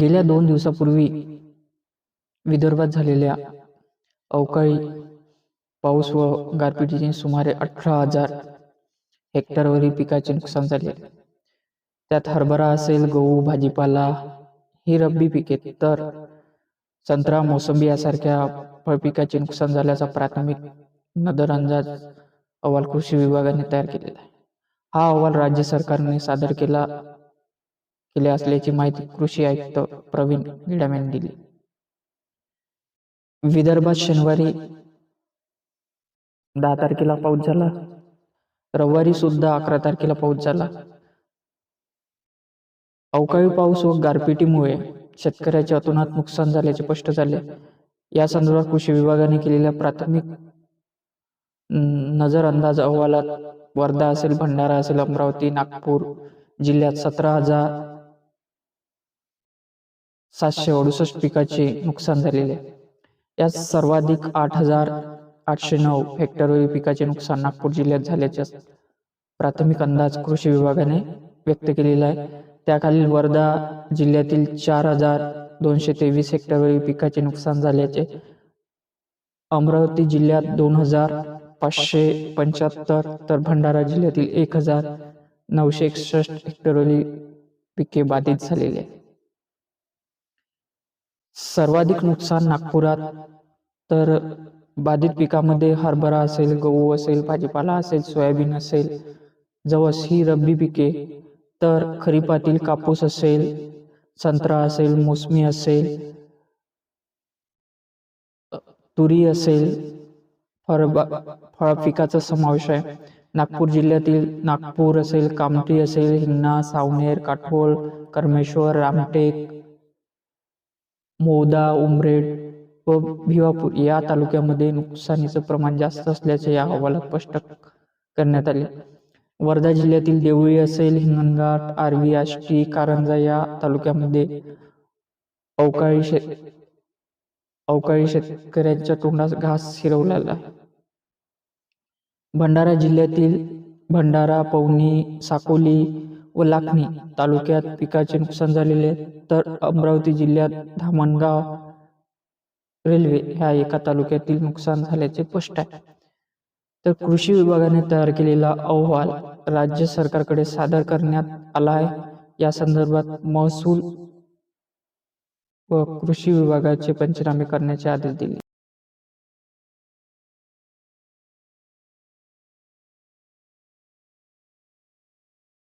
गेल्या दोन दिवसापूर्वी विदर्भात झालेल्या अवकाळी पाऊस व गारपिटीने सुमारे अठरा हजार हेक्टरवरील पिकाचे नुकसान झाले. त्यात हरभरा असेल गहू भाजीपाला ही रब्बी पिके तर संत्रा मोसंबी यासारख्या फळपिकाचे नुकसान झाल्याचा प्राथमिक नदर अंदाज अहवाल कृषी विभागाने तयार केलेला आहे. हा अहवाल राज्य सरकारने सादर केला केले असल्याची माहिती कृषी आयुक्त प्रवीण गिडाम यांनी दिली. विदर्भात शनिवारी दहा तारखेला पाऊस झाला. रविवारी सुद्धा अकरा तारखेला पाऊस झाला. अवकाळी पाऊस व गारपिटीमुळे शेतकऱ्याचे अतोनात नुकसान झाल्याचे स्पष्ट झाले. या संदर्भात कृषी विभागाने केलेल्या प्राथमिक नजर अंदाज अहवालात वर्धा असेल भंडारा असेल अमरावती नागपूर जिल्ह्यात सतरा हजार सातशे अडुसष्ट पिकाचे नुकसान झालेले आहे. यात सर्वाधिक आठ हजार आठशे नऊ हेक्टरवरील पिकाचे नुकसान नागपूर जिल्ह्यात झाल्याचे प्राथमिक अंदाज कृषी विभागाने व्यक्त केलेला आहे. त्याखालील वर्धा जिल्ह्यातील चार हजार दोनशे तेवीस हेक्टरवरील पिकाचे नुकसान झाल्याचे अमरावती जिल्ह्यात दोन हजार पाचशे पंच्याहत्तर तर भंडारा जिल्ह्यातील एक हजार नऊशे एकसष्ट हेक्टरवरील पिके बाधित झालेली आहे. सर्वाधिक नुकसान नागपुरात तर बाधित पिकामध्ये हरभरा असेल गहू असेल भाजीपाला असेल सोयाबीन असेल जवस ही रब्बी पिके तर खरीपातील कापूस असेल संत्रा असेल मोसमी असेल तुरी असेल फळबा फळ पिकाचा समावेश आहे. नागपूर जिल्ह्यातील नागपूर असेल कामठी असेल हिंगणा सावनेर काठोल करमेश्वर रामटेक मोदा उमरेड व भिवापूर या तालुक्यामध्ये नुकसानीचं प्रमाण जास्त असल्याचे या अहवालात स्पष्ट करण्यात आले. वर्धा जिल्ह्यातील देवळी असेल हिंगणघाट आर्वी आष्टी कारंजा या तालुक्यामध्ये अवकाळी शे अवकाळी शेतकऱ्यांच्या तोंडास घास शिरवलेला. भंडारा जिल्ह्यातील भंडारा पवनी साकोली व लाखणी तालुक्यात पिकाचे नुकसान झालेले तर अमरावती जिल्ह्यात धामणगाव रेल्वे ह्या एका तालुक्यातील नुकसान झाल्याचे स्पष्ट आहे. तर कृषी विभागाने तयार केलेला अहवाल राज्य सरकारकडे सादर करण्यात आला आहे. या संदर्भात महसूल व कृषी विभागाचे पंचनामे करण्याचे आदेश दिले.